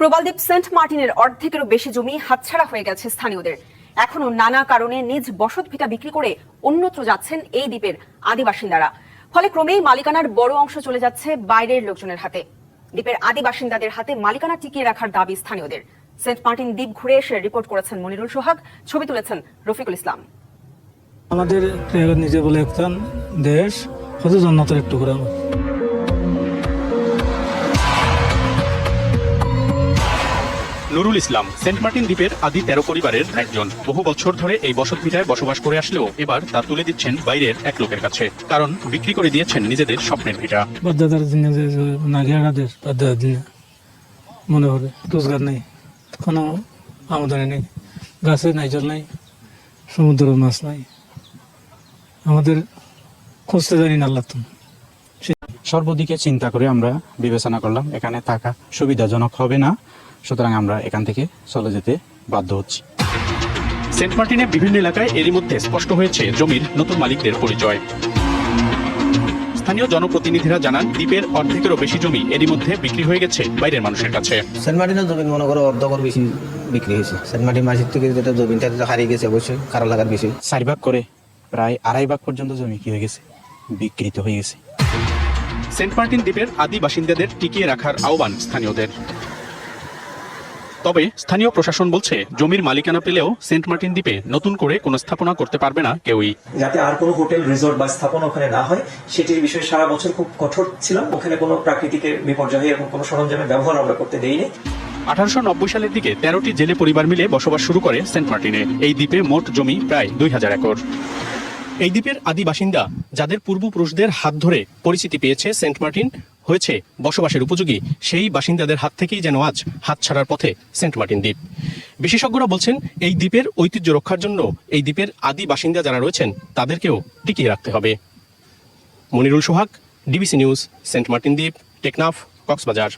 প্রবালদ্বীপ Saint মার্টিনের অর্ধেকেরও বেশি জমি হাতছাড়া হয়ে গেছে স্থানীয়দের। এখনও নানা কারণে নিজ বসত ভিটা বিক্রি করে অন্যত্র যাচ্ছেন এই দ্বীপের আদি বাসিন্দারা ফলে ক্রমেই মালিকানার বড় অংশ চলে যাচ্ছে বাইরের লোকজনের হাতে। দ্বীপের আদি বাসিন্দাদের হাতে মালিকানা টিকিয়ে রাখার দাবি স্থানীয়দের। সেন্ট মার্টিন দ্বীপ ঘুরে এসে রিপোর্ট করেছেন মনিরুল সোহাগ, ছবি তুলেছেন রফিকুল ইসলাম। আমাদের নিজে বলে একজন দেশ কত জন্নতের একটু করে নুরুল ইসলাম সেন্ট মার্টিন দ্বীপের আদি তেরো পরিবারের একজন। বহু বছর ধরে এই বসত ভিটায় বসবাস করে আসলেও এবার তা তুলে দিচ্ছেন বাইরের এক লোকের কাছে। কারণ বিক্রি করে দিয়েছেন নিজেদের স্বপ্নের ভিটা। মনে করে রোজগার নেই। কোনো আমদানি নেই। গাছে নাই জল নাই। সমুদ্র মাছ নাই। আমাদের খুঁজতে জানি না আল্লাহ সর্বদিকে চিন্তা করে আমরা বিবেচনা করলাম এখানে থাকা সুবিধাজনক হবে না। সুতরাং আমরা এখান থেকে চলে যেতে বাধ্য হচ্ছি। সেন্ট মার্টিনের বিভিন্ন এলাকায় এরই মধ্যে স্পষ্ট হয়েছে জমির নতুন মালিকদের পরিচয়। স্থানীয় জনপ্রতিনিধিরা জানান দ্বীপের অর্ধেকেরও বেশি জমি এরই মধ্যে বিক্রি হয়ে গেছে বাইরের মানুষের কাছে। সেন্ট মার্টিনের জমিন মনে করো অর্ধকর বেশি বিক্রি হয়েছে। সেন্ট মার্টিন মাসির থেকে যেটা জমিনটা যেটা হারিয়ে গেছে অবশ্যই খারাপ লাগার বিষয়। চার ভাগ করে প্রায় আড়াই ভাগ পর্যন্ত জমি কি হয়ে গেছে? বিকৃত হয়ে গেছে। সেন্ট মার্টিন দ্বীপের আদি বাসিন্দাদের টিকিয়ে রাখার আহ্বান স্থানীয়দের। তবে স্থানীয় প্রশাসন বলছে জমির মালিকানা পেলেও সেন্ট মার্টিন দ্বীপে নতুন করে কোনো স্থাপনা করতে পারবে না কেউই। যাতে আর কোনো হোটেল রিসোর্ট বা স্থাপনা ওখানে না হয় সেটির বিষয়ে সারা বছর খুব কঠোর ছিলাম। ওখানে কোনো প্রাকৃতিক বিপর্যয় এবং কোনো সরঞ্জামের ব্যবহার আমরা করতে দেইনি। আঠারোশো নব্বই সালের দিকে তেরোটি জেলে পরিবার মিলে বসবাস শুরু করে সেন্ট মার্টিনে। এই দ্বীপে মোট জমি প্রায় দুই হাজার একর। এই দ্বীপের আদি বাসিন্দা যাদের পূর্বপুরুষদের হাত ধরে পরিচিতি পেয়েছে সেন্ট মার্টিন হয়েছে বসবাসের উপযোগী সেই বাসিন্দাদের হাত থেকেই যেন আজ হাত ছাড়ার পথে সেন্ট মার্টিন দ্বীপ। বিশেষজ্ঞরা বলছেন, এই দ্বীপের ঐতিহ্য রক্ষার জন্য এই দ্বীপের আদি বাসিন্দা যারা রয়েছেন, তাদেরকেও টিকিয়ে রাখতে হবে। Monirul Sohag, DBC news, Saint Martin দ্বীপ, টেকনাফ, কক্সবাজার।